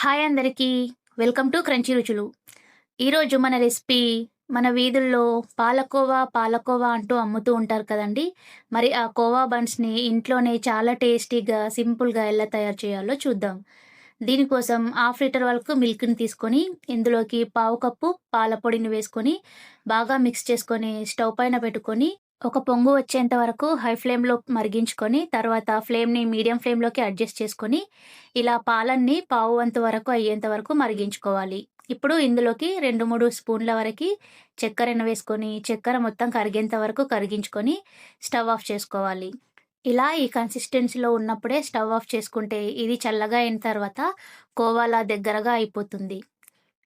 Hi అందరికీ. Welcome to crunchy రుచులు. ఈరోజు మన రెసిపీ మన వీధుల్లో పాలకోవా పాలకోవా అంటూ అమ్ముతూ ఉంటారు కదండి. మరి ఆ కోవా బన్స్ని ఇంట్లోనే చాలా టేస్టీగా సింపుల్గా ఎలా తయారు చేయాలో చూద్దాం. దీనికోసం హాఫ్ లీటర్ వరకు మిల్క్ని తీసుకొని ఇందులోకి పావు కప్పు పాల పొడిని వేసుకొని బాగా మిక్స్ చేసుకొని స్టవ్ పైన పెట్టుకొని ఒక పొంగు వచ్చేంత వరకు హై ఫ్లేమ్లో మరిగించుకొని తర్వాత ఫ్లేమ్ని మీడియం ఫ్లేమ్లోకి అడ్జస్ట్ చేసుకొని ఇలా పాలన్నీ పావు వంతు వరకు అయ్యేంత వరకు మరిగించుకోవాలి. ఇప్పుడు ఇందులోకి రెండు మూడు స్పూన్ల వరకు చక్కెరను వేసుకొని చక్కెర మొత్తం కరిగేంత వరకు కరిగించుకొని స్టవ్ ఆఫ్ చేసుకోవాలి. ఇలా ఈ కన్సిస్టెన్సీలో ఉన్నప్పుడే స్టవ్ ఆఫ్ చేసుకుంటే ఇది చల్లగా అయిన తర్వాత కోవాలా దగ్గరగా అయిపోతుంది.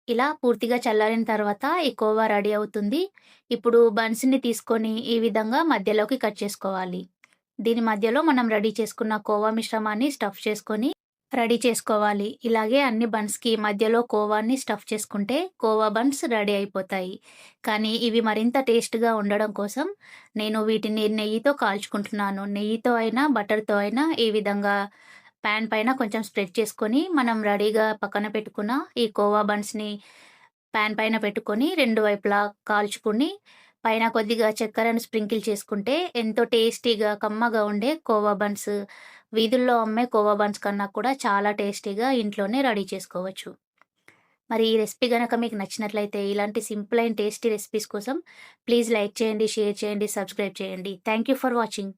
ఇలా పూర్తిగా చల్లారిన తర్వాత ఈ కోవా రెడీ అవుతుంది. ఇప్పుడు బన్స్ని తీసుకొని ఈ విధంగా మధ్యలోకి కట్ చేసుకోవాలి. దీని మధ్యలో మనం రెడీ చేసుకున్న కోవా మిశ్రమాన్ని స్టఫ్ చేసుకొని రెడీ చేసుకోవాలి. ఇలాగే అన్ని బన్స్కి మధ్యలో కోవాని స్టఫ్ చేసుకుంటే కోవా బన్స్ రెడీ అయిపోతాయి. కానీ ఇవి మరింత టేస్ట్గా ఉండడం కోసం నేను వీటిని నెయ్యితో కాల్చుకుంటున్నాను. నెయ్యితో అయినా బటర్తో అయినా ఈ విధంగా ప్యాన్ పైన కొంచెం స్ప్రెడ్ చేసుకొని మనం రెడీగా పక్కన పెట్టుకున్న ఈ కోవా బన్స్ని ప్యాన్ పైన పెట్టుకొని రెండు వైపులా కాల్చుకుని పైన కొద్దిగా చక్కెరను స్ప్రింకిల్ చేసుకుంటే ఎంతో టేస్టీగా కమ్మగా ఉండే కోవా బన్స్ వీధుల్లో అమ్మే కోవా బన్స్ కన్నా కూడా చాలా టేస్టీగా ఇంట్లోనే రెడీ చేసుకోవచ్చు. మరి ఈ రెసిపీ కనుక మీకు నచ్చినట్లయితే ఇలాంటి సింపుల్ అండ్ టేస్టీ రెసిపీస్ కోసం ప్లీజ్ లైక్ చేయండి షేర్ చేయండి సబ్స్క్రైబ్ చేయండి. Thank you for watching.